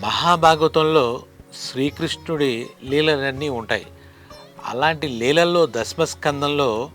మహాభాగవతంలో శ్రీకృష్ణుడి లీలలన్నీ ఉంటాయి. అలాంటి లీలల్లో దశమస్కందంలో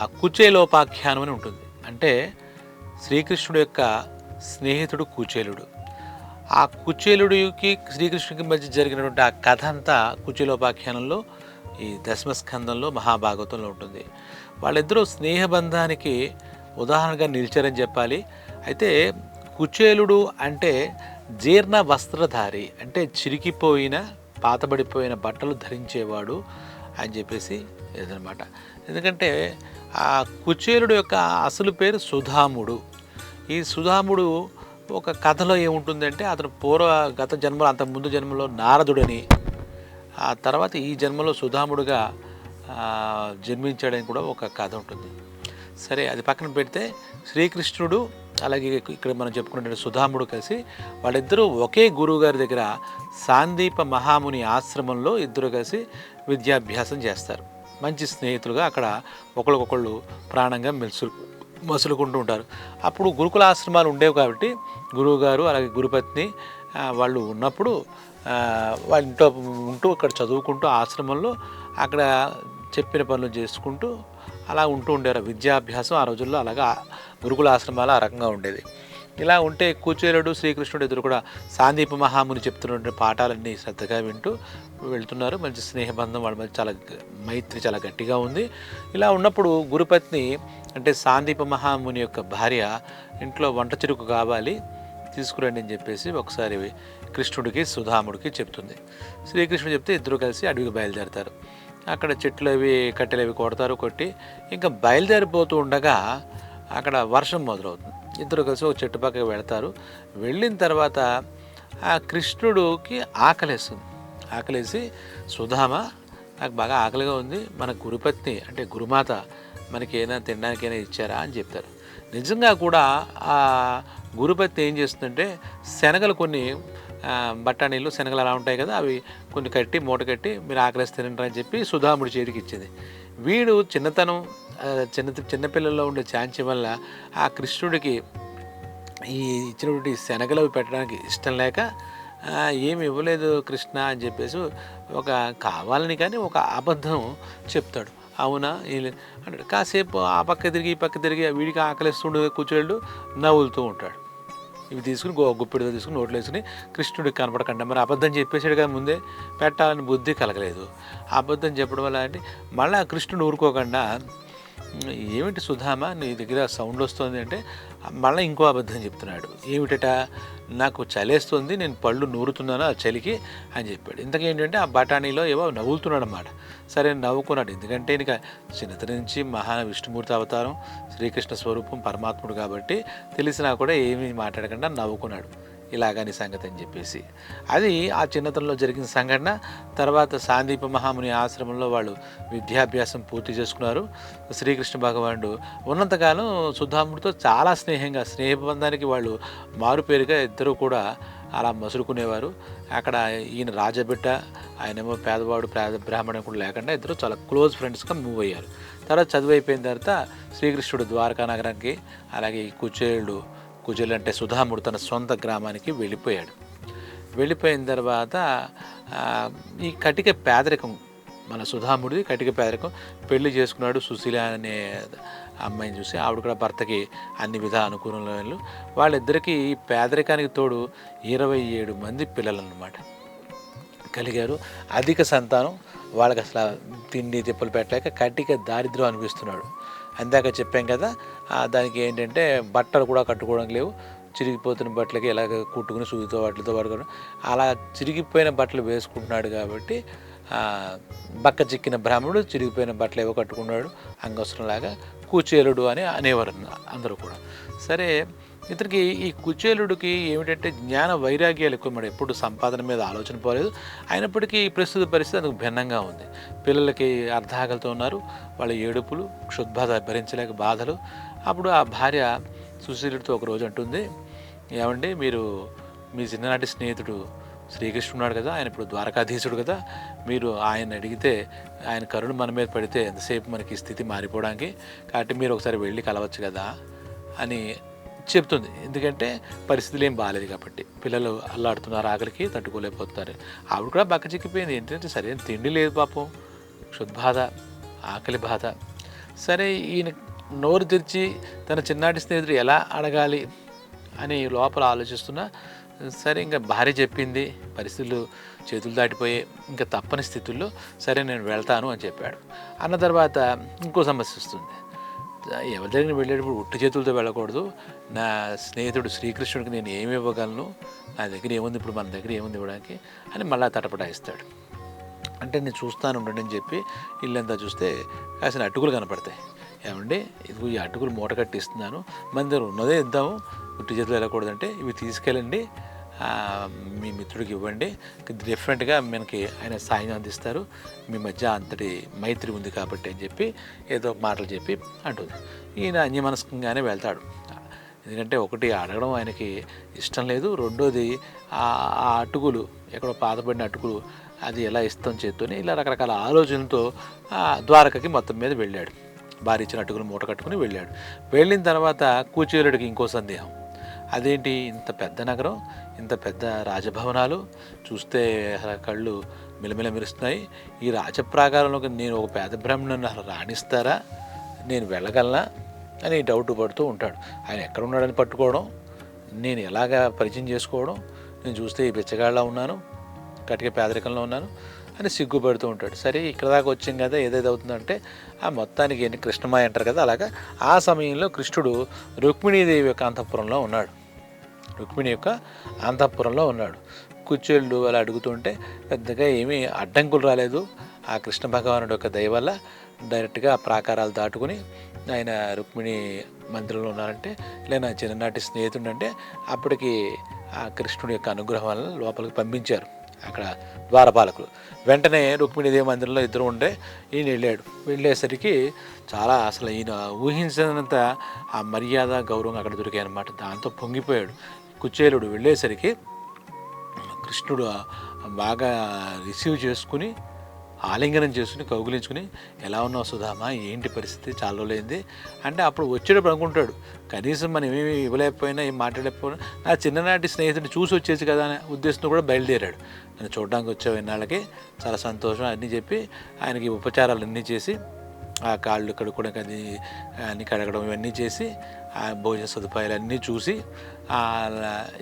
ఆ కుచేలోపాఖ్యానం అని ఉంటుంది. అంటే శ్రీకృష్ణుడు యొక్క స్నేహితుడు కుచేలుడు. ఆ కుచేలుడికి శ్రీకృష్ణుడికి మధ్య జరిగినటువంటి ఆ కథ అంతా కుచేలోపాఖ్యానంలో ఈ దశమస్కందంలో మహాభాగవతంలో ఉంటుంది. వాళ్ళిద్దరూ స్నేహబంధానికి ఉదాహరణగా నిలిచారని చెప్పాలి. అయితే కుచేలుడు అంటే జీర్ణ వస్త్రధారి అంటే చిరికిపోయిన పాతబడిపోయిన బట్టలు ధరించేవాడు అని చెప్పేసి ఇదనమాట ఎందుకంటే ఆ కుచేలుడు యొక్క అసలు పేరు సుధాముడు. ఈ సుధాముడు ఒక కథలో ఏముంటుందంటే అతను పూర్వ గత జన్మలో అంత ముందు జన్మలో నారదుడని ఆ తర్వాత ఈ జన్మలో సుధాముడుగా జన్మించాడని కూడా ఒక కథ ఉంటుంది. సరే అది పక్కన పెడితే శ్రీకృష్ణుడు అలాగే ఇక్కడ మనం చెప్పుకున్నటువంటి సుధాముడు కలిసి వాళ్ళిద్దరూ ఒకే గురువు గారి దగ్గర సాందీప మహాముని ఆశ్రమంలో ఇద్దరు కలిసి విద్యాభ్యాసం చేస్తారు. మంచి స్నేహితులుగా అక్కడ ఒకరికొకళ్ళు ప్రాణంగా మెలుసు మసులుకుంటూ ఉంటారు. అప్పుడు గురుకుల ఆశ్రమాలు ఉండేవి కాబట్టి గురువుగారు అలాగే గురుపత్ని వాళ్ళు ఉన్నప్పుడు వాళ్ళ ఇంట్లో ఉంటూ అక్కడ చదువుకుంటూ ఆశ్రమంలో అక్కడ చెప్పిన పనులు చేసుకుంటూ అలా ఉంటూ ఉండేవారు. విద్యాభ్యాసం ఆ రోజుల్లో అలాగా గురుకుల ఆశ్రమాలు ఆ రకంగా ఉండేది. ఇలా ఉంటే కూచేరుడు శ్రీకృష్ణుడు ఇద్దరు కూడా సాందీప మహాముని చెప్తున్నటువంటి పాఠాలన్నీ శ్రద్ధగా వింటూ వెళ్తున్నారు. మంచి స్నేహబంధం వాళ్ళ మధ్య చాలా మైత్రి చాలా గట్టిగా ఉంది. ఇలా ఉన్నప్పుడు గురుపత్ని అంటే సాందీప మహాముని యొక్క భార్య ఇంట్లో వంట చెరుకు కావాలి తీసుకురండి అని చెప్పేసి ఒకసారి కృష్ణుడికి సుధాముడికి చెప్తుంది. శ్రీకృష్ణుడు చెప్తే ఇద్దరు కలిసి అడవికి బయలుదేరతారు. అక్కడ చెట్లు అవి కట్టెలు అవి కొడతారు కొట్టి ఇంకా బయలుదేరిపోతూ ఉండగా అక్కడ వర్షం మొదలవుతుంది. ఇద్దరు కలిసి ఒక చెట్టు పక్కకి వెళతారు. వెళ్ళిన తర్వాత ఆ కృష్ణుడికి ఆకలేస్తుంది. ఆకలేసి సుధామ నాకు బాగా ఆకలిగా ఉంది. మన గురుపత్ని అంటే గురుమాత మనకి ఏదైనా తినడానికైనా ఇచ్చారా? అని చెప్తారు. నిజంగా కూడా ఆ గురుపత్ని ఏం చేస్తుందంటే శనగలు కొన్ని బఠానీలు శనగలు అలా ఉంటాయి కదా అవి కొన్ని కట్టి మూట కట్టి మీరు ఆకలిస్తే తినండి అని చెప్పి సుధాముడి చేతికి ఇచ్చింది. వీడు చిన్నతనం చిన్న చిన్నపిల్లల్లో ఉండే ఛాన్స్ వల్ల ఆ కృష్ణుడికి ఈ ఇచ్చినటువంటి శనగలు అవి పెట్టడానికి ఇష్టం లేక ఏమి ఇవ్వలేదు కృష్ణ అని చెప్పేసి ఒక కావాలని కానీ ఒక అబద్ధం చెప్తాడు. అవునా? అంటాడు కాసేపు ఆ పక్క తిరిగి ఈ పక్క తిరిగి వీడికి ఆకలిస్తుండే కూర్చోళ్ళు నవ్వులుతూ ఉంటాడు. ఇవి తీసుకుని గో గుప్పిడితో తీసుకుని నోట్లో వేసుకుని కృష్ణుడికి కనపడకుండా. మరి అబద్ధం చెప్పేసాడు కదా ముందే పెట్టాలని బుద్ధి కలగలేదు. అబద్ధం చెప్పడం వల్ల అంటే మళ్ళీ కృష్ణుడు ఊరుకోకుండా ఏమిటి సుధామ? నీ దగ్గర సౌండ్ వస్తుంది అంటే మళ్ళీ ఇంకో అబద్ధం చెప్తున్నాడు. ఏమిటట? నాకు చలేస్తుంది నేను పళ్ళు నూరుతున్నాను ఆ చలికి అని చెప్పాడు. ఇంతకేంటంటే ఆ బఠానీలో ఏవో నవ్వులుతున్నాడు అన్నమాట సరే నవ్వుకున్నాడు. ఎందుకంటే ఇక చిన్నతనం నుంచి మహా విష్ణుమూర్తి అవతారం శ్రీకృష్ణ స్వరూపం పరమాత్ముడు కాబట్టి తెలిసినా కూడా ఏమీ మాట్లాడకుండా నవ్వుకున్నాడు. ఇలాగని సంగతి అని చెప్పేసి. అది ఆ చిన్నతనంలో జరిగిన సంఘటన తర్వాత సాందీప మహాముని ఆశ్రమంలో వాళ్ళు విద్యాభ్యాసం పూర్తి చేసుకున్నారు. శ్రీకృష్ణ భగవానుడు ఉన్నంతకాలం సుధాముడితో చాలా స్నేహంగా స్నేహబంధానికి వాళ్ళు మారుపేరుగా ఇద్దరు కూడా అలా మసురుకునేవారు అక్కడ ఈయన రాజబిడ్డ ఆయనేమో పేదవాడు పేద బ్రాహ్మణం కూడా లేకుండా ఇద్దరు చాలా క్లోజ్ ఫ్రెండ్స్గా మూవ్ అయ్యారు. తర్వాత చదువు అయిపోయిన తర్వాత శ్రీకృష్ణుడు ద్వారకా నగరానికి అలాగే ఈ కుచేలు అంటే సుధాముడు తన సొంత గ్రామానికి వెళ్ళిపోయాడు. వెళ్ళిపోయిన తర్వాత ఈ కటిక పేదరికం మన సుధాముడిది కటిక పేదరికం పెళ్ళి చేసుకున్నాడు సుశీల అనే అమ్మాయిని చూసి ఆవిడ కూడా భర్తకి అన్ని విధ అనుకూలంలో వాళ్ళిద్దరికీ ఈ పేదరికానికి తోడు ఇరవై ఏడు మంది పిల్లలు అన్నమాట కలిగారు. అధిక సంతానం వాళ్ళకి అసలు తిండి తిప్పలు పెట్టలేక కటిక దారిద్ర్యం అనిపిస్తున్నాడు అందాక చెప్పాం కదా దానికి ఏంటంటే బట్టలు కూడా కట్టుకోవడం లేవు. చిరిగిపోతున్న బట్టలకి ఎలాగ కుట్టుకుని సూదితో వాటితో పడుకోవడం. అలా చిరిగిపోయిన బట్టలు వేసుకుంటున్నాడు కాబట్టి బక్క చిక్కిన బ్రాహ్మణుడు చిరిగిపోయిన బట్టలు ఏవో కట్టుకున్నాడు అంగవసరంలాగా కూచేలుడు అని అనేవారు అందరూ కూడా. సరే ఇతనికి ఈ కుచేలుడికి ఏమిటంటే జ్ఞాన వైరాగ్యాలు ఎక్కువ మరి ఎప్పుడు సంపాదన మీద ఆలోచన పోలేదు. అయినప్పటికీ ఈ ప్రస్తుత పరిస్థితి అందుకు భిన్నంగా ఉంది. పిల్లలకి అర్ధాకలతో ఉన్నారు. వాళ్ళ ఏడుపులు క్షుద్బాధ భరించలేక బాధలు. అప్పుడు ఆ భార్య సుశీలుడితో ఒక రోజు అంటుంది ఏమండి మీరు మీ చిన్ననాటి స్నేహితుడు శ్రీకృష్ణుడు ఉన్నాడు కదా. ఆయన ఇప్పుడు ద్వారకాధీశుడు కదా. మీరు ఆయన అడిగితే ఆయన కరుణ మన మీద పడితే ఎంతసేపు మనకి స్థితి మారిపోవడానికి? కాబట్టి మీరు ఒకసారి వెళ్ళి కలవచ్చు కదా అని చెప్తుంది. ఎందుకంటే పరిస్థితులు ఏం బాగాలేదు కాబట్టి. పిల్లలు అల్లాడుతున్నారు ఆకలికి తట్టుకోలేకపోతున్నారు. ఆవిడ కూడా బక్క చిక్కిపోయింది. ఏంటంటే సరైన తిండి లేదు పాపం. క్షుద్బాధ ఆకలి బాధ. సరే ఈయన నోరు తెరిచి తన చిన్నాటి స్నేహితుడు ఎలా అడగాలి అని లోపల ఆలోచిస్తున్నా సరే ఇంకా భార్య చెప్పింది. పరిస్థితులు చేతులు దాటిపోయి ఇంకా తప్పని స్థితుల్లో సరే నేను వెళ్తాను అని చెప్పాడు. అన్న తర్వాత ఇంకో సమస్య వస్తుంది. ఎవరి దగ్గర వెళ్ళేటప్పుడు ఉట్టి చేతులతో వెళ్ళకూడదు. నా స్నేహితుడు శ్రీకృష్ణుడికి నేను ఏమి ఇవ్వగలను? నా దగ్గర ఏముంది? ఇప్పుడు మన దగ్గర ఏముంది ఇవ్వడానికి? అని మళ్ళీ తటపటాయిస్తాడు. అంటే నేను చూస్తాను ఉండండి అని చెప్పి ఇల్లంతా చూస్తే కాసిన అటుకులు కనపడతాయి. ఏమండి? ఇది ఈ అటుకులు మూట కట్టి ఇస్తున్నాను మన దగ్గర ఉన్నదే ఇద్దాము. గుట్టి చేతులు వెళ్ళకూడదంటే ఇవి తీసుకెళ్ళండి. మీ మిత్రుడికి ఇవ్వండి. డిఫరెంట్గా మనకి ఆయన సాయం అందిస్తారు. మీ మధ్య అంతటి మైత్రి ఉంది కాబట్టి అని చెప్పి ఏదో మాటలు చెప్పి అంటుంది. ఈయన అన్యమనస్కంగానే వెళ్తాడు. ఎందుకంటే ఒకటి అడగడం ఆయనకి ఇష్టం లేదు. రెండోది ఆ అటుకులు ఎక్కడో పాతబడిన అటుకులు అది ఎలా ఇస్తాం చేత్తోని ఇలా రకరకాల ఆలోచనలతో ఆ ద్వారకకి మొత్తం మీద వెళ్ళాడు. భార్య ఇచ్చిన అటుకులు మూట కట్టుకుని వెళ్ళాడు. వెళ్ళిన తర్వాత కూచేలుడికి ఇంకో సందేహం. అదేంటి? ఇంత పెద్ద నగరం ఇంత పెద్ద రాజభవనాలు చూస్తే కళ్ళు మిలమిల మెరుస్తున్నాయి ఈ రాజప్రాకారంలోకి నేను ఒక పేద బ్రాహ్మణుని రాణిస్తారా? నేను వెళ్ళగలనా? అని డౌట్ పడుతూ ఉంటాడు. ఆయన ఎక్కడ ఉన్నాడని పట్టుకోవడం నేను ఎలాగా పరిచయం చేసుకోవడం నేను చూస్తే ఈ బిచ్చగాళ్ళ ఉన్నాను కటిక పేదరికంలో ఉన్నాను అని సిగ్గుపడుతూ ఉంటాడు. సరే ఇక్కడ దాకా వచ్చాం కదా ఏదైతే అవుతుందంటే ఆ మొత్తానికి ఏంటి కృష్ణమాయ అంటారు కదా అలాగా ఆ సమయంలో కృష్ణుడు రుక్మిణీదేవి యొక్క అంతఃపురంలో ఉన్నాడు. రుక్మిణి యొక్క అంతఃపురంలో ఉన్నాడు. కుచ్చేళ్ళు అలా అడుగుతుంటే పెద్దగా ఏమీ అడ్డంకులు రాలేదు. ఆ కృష్ణ భగవానుడి యొక్క దయ వల్ల డైరెక్ట్గా ప్రాకారాలు దాటుకుని ఆయన రుక్మిణి మందిరంలో ఉన్నారంటే లేదా చిన్ననాటి స్నేహితుడు అంటే అప్పటికి ఆ కృష్ణుడి యొక్క అనుగ్రహం వల్ల లోపలికి పంపించారు అక్కడ ద్వారపాలకులు. వెంటనే రుక్మిణీదేవి మందిరంలో ఇద్దరు ఉండే ఈయన వెళ్ళాడు. వెళ్ళేసరికి చాలా అసలు ఈయన ఊహించినంత ఆ మర్యాద గౌరవం అక్కడ దొరికాయి అనమాట దాంతో పొంగిపోయాడు. కుచేలుడు వెళ్ళేసరికి కృష్ణుడు బాగా రిసీవ్ చేసుకుని ఆలింగనం చేసుకుని కౌగులించుకుని ఎలా ఉన్నావు సుధామా? ఏంటి పరిస్థితి? చాలా రోజులైంది. అంటే అప్పుడు వచ్చేటప్పుడు అనుకుంటాడు కనీసం మనం ఏమీ ఇవ్వలేకపోయినా ఏం మాట్లాడలేకపోయినా నా చిన్ననాటి స్నేహితుడిని చూసి వచ్చేసి కదా అనే ఉద్దేశంతో కూడా బయలుదేరాడు. నన్ను చూడడానికి వచ్చే ఇన్నాళ్ళకి చాలా సంతోషం అన్నీ చెప్పి ఆయనకి ఉపచారాలు అన్నీ చేసి ఆ కాళ్ళు కడుక్కోవడం అది అన్ని కడగడం ఇవన్నీ చేసి ఆ భోజన సదుపాయాలు అన్నీ చూసి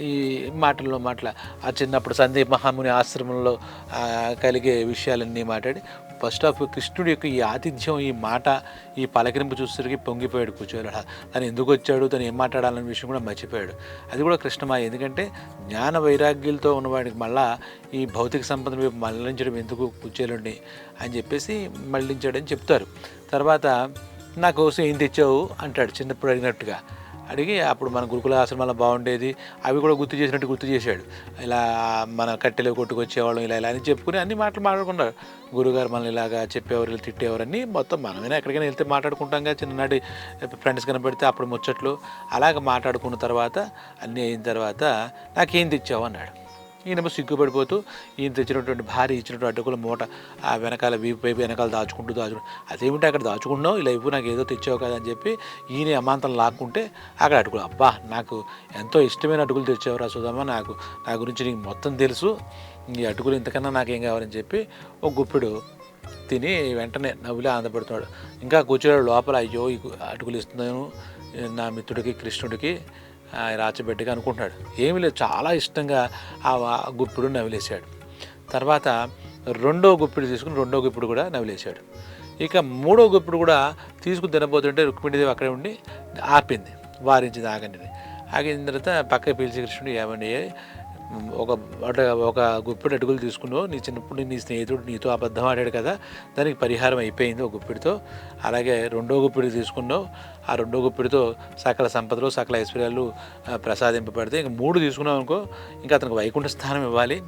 ఈ మాటల్లో మాటల ఆ చిన్నప్పుడు సందీప్ మహాముని ఆశ్రమంలో కలిగే విషయాలన్నీ మాట్లాడి ఫస్ట్ ఆఫ్ కృష్ణుడి యొక్క ఈ ఆతిథ్యం ఈ మాట ఈ పలకరింపు చూసేసరికి పొంగిపోయాడు కూర్చోలేడు తను ఎందుకు వచ్చాడు తను ఏం మాట్లాడాలనే విషయం కూడా మర్చిపోయాడు. అది కూడా కృష్ణమాయ ఎందుకంటే జ్ఞాన వైరాగ్యులతో ఉన్నవాడికి మళ్ళా ఈ భౌతిక సంపదను వైపు మళ్ళించడం ఎందుకు కూర్చోలేండి అని చెప్పేసి మళ్ళించాడని చెప్తారు. తర్వాత నా కోసం ఏం తెచ్చావు? అంటాడు చిన్నప్పుడు అడిగినట్టుగా. అడిగి అప్పుడు మన గురుకుల ఆశ్రమాలు బాగుండేది. అవి కూడా గుర్తు చేసినట్టు గుర్తు చేశాడు. ఇలా మన కట్టెలు కొట్టుకొచ్చేవాళ్ళం ఇలా ఇలా అని చెప్పుకుని అన్ని మాటలు మాట్లాడుకున్నారు. గురుగారు మనల్ని ఇలాగా చెప్పేవారు ఇలా తిట్టేవారు అన్నీ మొత్తం మనమైనా ఎక్కడికైనా వెళ్తే మాట్లాడుకుంటాం కదా చిన్ననాటి ఫ్రెండ్స్ కనబడితే అప్పుడు ముచ్చట్లు. అలాగ మాట్లాడుకున్న తర్వాత అన్నీ అయిన తర్వాత నాకేం తెచ్చావు అన్నాడు. ఈయన సిగ్గుపడిపోతూ ఈయన తెచ్చినటువంటి భార్య ఇచ్చినటువంటి అడ్డుకుల మూట ఆ వెనకాల వీపు వైపు వెనకాల దాచుకుంటూ దాచుకుంటూ అదేమిటి అక్కడ దాచుకున్నావు ఇలా ఇవ్వు నాకు ఏదో తెచ్చావు కదా అని చెప్పి ఈయన అమాంతం లాక్కుంటే అక్కడ అటుకులు అబ్బా నాకు ఎంతో ఇష్టమైన అటుకులు తెచ్చావురా సుధమ్మ నాకు నా గురించి నీకు మొత్తం తెలుసు. ఈ అటుకులు ఇంతకన్నా నాకేం కావాలని చెప్పి ఒక గుప్పెడు తిని వెంటనే నవ్వులే ఆనందపడుతున్నాడు. ఇంకా కూర్చోడు లోపల అయ్యో ఈ అటుకులు ఇస్తున్నాను నా మిత్రుడికి కృష్ణుడికి. రాచబిడ్డగా అనుకుంటున్నాడు. ఏమీ లేదు చాలా ఇష్టంగా ఆ గుప్పిడు నవిలేశాడు. తర్వాత రెండో గుప్పిడు తీసుకుని రెండో గుప్పిడు కూడా నవిలేశాడు. ఇక మూడో గుప్పిడు కూడా తీసుకుని తినబోతుంటే రుక్మిణిదేవి అక్కడే ఉండి ఆపింది వారించింది ఆగండి ఆగిన తర్వాత పక్క పిలిచి కృష్ణుడు ఏమని ఒక ఒక ఒక గుప్పెడు అడుగులు తీసుకున్నావు. నీ చిన్నప్పుడు నీ స్నేహితుడు నీతో అబద్ధం ఆడాడు కదా దానికి పరిహారం అయిపోయింది ఒక గుప్పిడితో. అలాగే రెండో గుప్పిడి తీసుకున్నావు. ఆ రెండో గుప్పిడితో సకల సంపదలు సకల ఐశ్వర్యాలు ప్రసాదింపబడితే ఇంక మూడు తీసుకున్నావు అనుకో ఇంకా అతనికి వైకుంఠ స్థానం ఇవ్వాలి.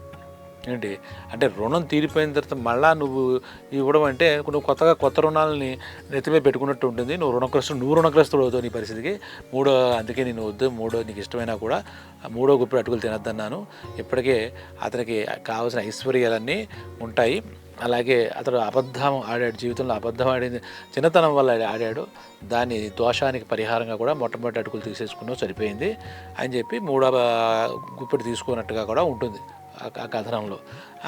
ఏంటి? అంటే రుణం తీరిపోయిన తర్వాత మళ్ళా నువ్వు ఇవ్వడం అంటే నువ్వు కొత్తగా కొత్త రుణాలని నెత్తిమే పెట్టుకున్నట్టు ఉంటుంది. నువ్వు రుణగ్రస్తుడు నువ్వు రుణగ్రస్తుడు అవుతావు నీ పరిస్థితికి. మూడో అందుకే నేను వద్దు మూడో నీకు ఇష్టమైనా కూడా మూడో గుప్పుడు అటుకులు తినద్దన్నాను. ఇప్పటికే అతనికి కావాల్సిన ఐశ్వర్యాలన్నీ ఉంటాయి. అలాగే అతడు అబద్ధం ఆడాడు జీవితంలో అబద్ధం ఆడింది చిన్నతనం వల్ల ఆడాడు. దాని దోషానికి పరిహారంగా కూడా మొట్టమొదటి అటుకులు తీసేసుకున్నావు సరిపోయింది అని చెప్పి మూడవ గుప్పెడు తీసుకున్నట్టుగా కూడా ఉంటుంది. ఆ- కథనంలో.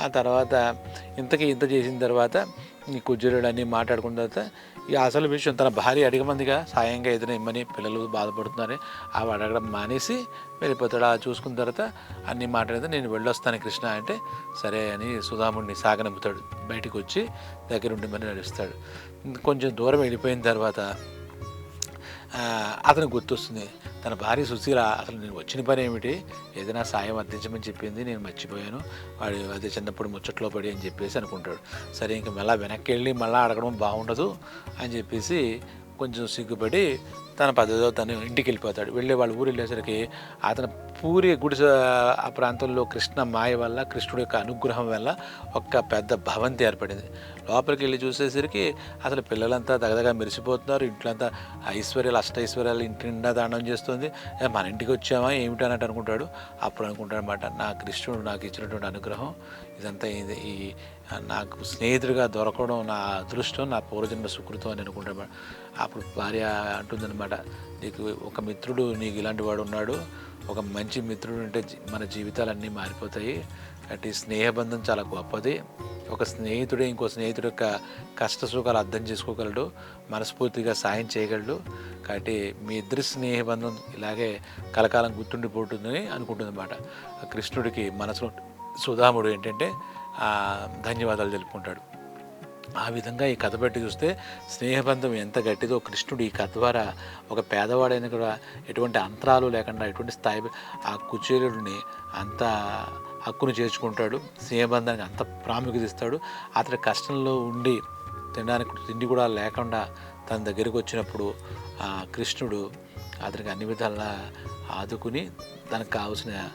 ఆ తర్వాత ఇంతకీ ఇంత చేసిన తర్వాత ఈ కుజ్జరుడని మాట్లాడుకున్న తర్వాత ఈ అసలు విషయం తన భార్య అడిగమందిగా సాయంగా ఏదైనా ఇమ్మని పిల్లలు బాధపడుతున్నారని అవి అడగడం మానేసి వెళ్ళిపోతాడు. ఆ చూసుకున్న తర్వాత అన్ని మాట్లాడితే నేను వెళ్ళొస్తాను కృష్ణ అంటే సరే అని సుధాముడిని సాగనంపుతాడు. బయటికి వచ్చి దగ్గరుండి మరి నడుస్తాడు. కొంచెం దూరం వెళ్ళిపోయిన తర్వాత అతనికి గుర్తొస్తుంది. తన భార్య సుశీల అసలు నేను వచ్చిన పని ఏమిటి? ఏదైనా సాయం అందించమని చెప్పింది నేను మర్చిపోయాను. వాడు అదే చిన్నప్పుడు ముచ్చట్లో పడి అని చెప్పేసి అనుకుంటాడు. సరే ఇంక మళ్ళీ వెనక్కి వెళ్ళి మళ్ళీ అడగడం బాగుండదు అని చెప్పేసి కొంచెం సిగ్గుపడి తన పద్ధతిలో తను ఇంటికి వెళ్ళిపోతాడు. వెళ్ళి వాళ్ళ ఊరు వెళ్ళేసరికి అతను పూరి గుడిసె ఆ ప్రాంతంలో కృష్ణ మాయ వల్ల కృష్ణుడి యొక్క అనుగ్రహం వల్ల ఒక పెద్ద భవంతి ఏర్పడింది. లోపలికి వెళ్ళి చూసేసరికి అసలు పిల్లలంతా దగదగా మెరిసిపోతున్నారు. ఇంట్లో అంతా ఐశ్వర్యాలు అష్టైశ్వర్యాలు ఇంటి నిండా దానం చేస్తుంది. మన ఇంటికి వచ్చామా? ఏమిటి? అన్నట్టు అనుకుంటాడు. అప్పుడు అనుకుంటాడు అనమాట నా కృష్ణుడు నాకు ఇచ్చినటువంటి అనుగ్రహం ఇదంతా ఇది ఈ నాకు స్నేహితుడిగా దొరకడం నా అదృష్టం నా పూర్వజన్మ సుకృతం అని అనుకుంటాడు. అప్పుడు భార్య అంటుందన్నమాట నీకు ఒక మిత్రుడు నీకు ఇలాంటి వాడు ఉన్నాడు. ఒక మంచి మిత్రుడు ఉంటే మన జీవితాలన్నీ మారిపోతాయి. అంటే స్నేహబంధం చాలా గొప్పది. ఒక స్నేహితుడే ఇంకో స్నేహితుడు యొక్క కష్ట సుఖాలు అర్థం చేసుకోగలడు. మనస్ఫూర్తిగా సాయం చేయగలడు. కాబట్టి మీ ఇద్దరి స్నేహబంధం ఇలాగే కలకాలం గుర్తుండిపోతుందని అనుకుంటుందన్నమాట. కృష్ణుడికి మనసు సుధాముడు ఏంటంటే ధన్యవాదాలు తెలుపుకుంటాడు. ఆ విధంగా ఈ కథ పెట్టి చూస్తే స్నేహబంధం ఎంత గట్టిదో కృష్ణుడు ఈ కథ ద్వారా ఒక పేదవాడైన కూడా ఎటువంటి అంతరాలు లేకుండా ఎటువంటి స్థాయి ఆ కుచేలుడిని అంత హక్కును చేర్చుకుంటాడు. స్నేహబంధానికి అంత ప్రాముఖ్యత ఇస్తాడు. అతని కష్టంలో ఉండి తినడానికి తిండి కూడా లేకుండా తన దగ్గరికి వచ్చినప్పుడు కృష్ణుడు అతనికి అన్ని విధాలా ఆదుకుని తనకు కావాల్సిన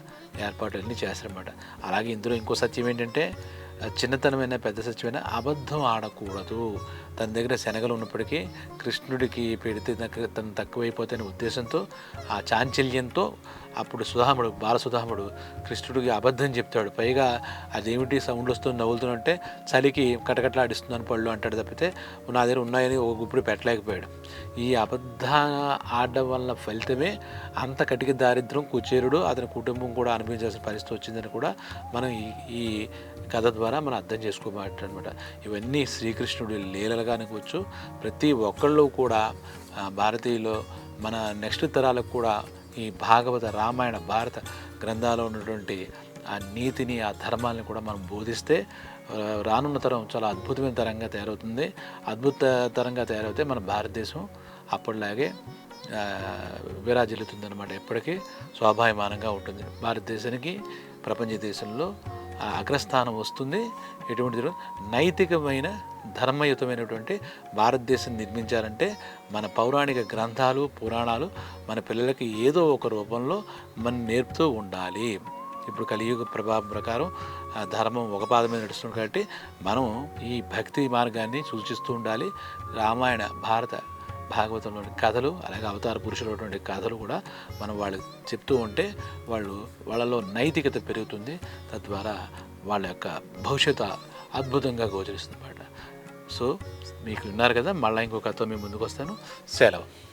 ఏర్పాట్లన్నీ చేస్తారన్నమాట అలాగే ఇందులో ఇంకో సత్యం ఏంటంటే చిన్నతనమైన పెద్ద సత్యమైన అబద్ధం ఆడకూడదు. తన దగ్గర శనగలు ఉన్నప్పటికీ కృష్ణుడికి పెడితే తను తను తక్కువైపోతాయనే ఉద్దేశంతో ఆ చాంచల్యంతో అప్పుడు సుధాముడు బాలసుధాముడు కృష్ణుడికి అబద్ధం చెప్తాడు. పైగా అదేమిటి సౌండ్ వస్తుంది నవ్వులుతుంటే చలికి కటకట్లాడిస్తున్నాను పళ్ళు అంటాడు తప్పితే నా దగ్గర ఉన్నాయని ఒక గుప్పుడు పెట్టలేకపోయాడు. ఈ అబద్ధ ఆడడం వల్ల ఫలితమే అంత కటిక దారిద్ర్యం కుచేరుడు అతని కుటుంబం కూడా అనుభవించాల్సిన పరిస్థితి వచ్చిందని కూడా మనం ఈ ఈ కథ ద్వారా మనం అర్థం చేసుకోబట్టు అనమాట ఇవన్నీ శ్రీకృష్ణుడి లీలలుగా అనుకోవచ్చు ప్రతి ఒక్కళ్ళు కూడా భారతీయులు మన నెక్స్ట్ తరాలకు కూడా ఈ భాగవత రామాయణ భారత గ్రంథాలు ఉన్నటువంటి ఆ నీతిని ఆ ధర్మాలను కూడా మనం బోధిస్తే రానున్న తరం చాలా అద్భుతమైన తరంగా తయారవుతుంది. అద్భుత తరంగా తయారవుతే మన భారతదేశం అప్పటిలాగే విరాజిల్లుతుంది విరాజిల్లుతుందన్నమాట ఎప్పటికీ. స్వాభావిమానంగా ఉంటుంది. భారతదేశానికి ప్రపంచ దేశంలో అగ్రస్థానం వస్తుంది. ఎటువంటి నైతికమైన ధర్మయుతమైనటువంటి భారతదేశం నిర్మించాలంటే మన పౌరాణిక గ్రంథాలు పురాణాలు మన పిల్లలకి ఏదో ఒక రూపంలో మనం నేర్పుతూ ఉండాలి. ఇప్పుడు కలియుగ ప్రభావం ప్రకారం ధర్మం ఒక పాదమే నడుస్తుంది కాబట్టి మనం ఈ భక్తి మార్గాన్ని సూచిస్తూ ఉండాలి. రామాయణ భారత భాగవతంలోని కథలు అలాగే అవతార పురుషులటువంటి కథలు కూడా మనం వాళ్ళకి చెప్తూ ఉంటే వాళ్ళు వాళ్ళలో నైతికత పెరుగుతుంది. తద్వారా వాళ్ళ యొక్క భవిష్యత్తు అద్భుతంగా గోచరిస్తుంది అన్నమాట. సో మీకు విన్నారు కదా మళ్ళీ ఇంకో కథతో మేము ముందుకు వస్తాను. సెలవు.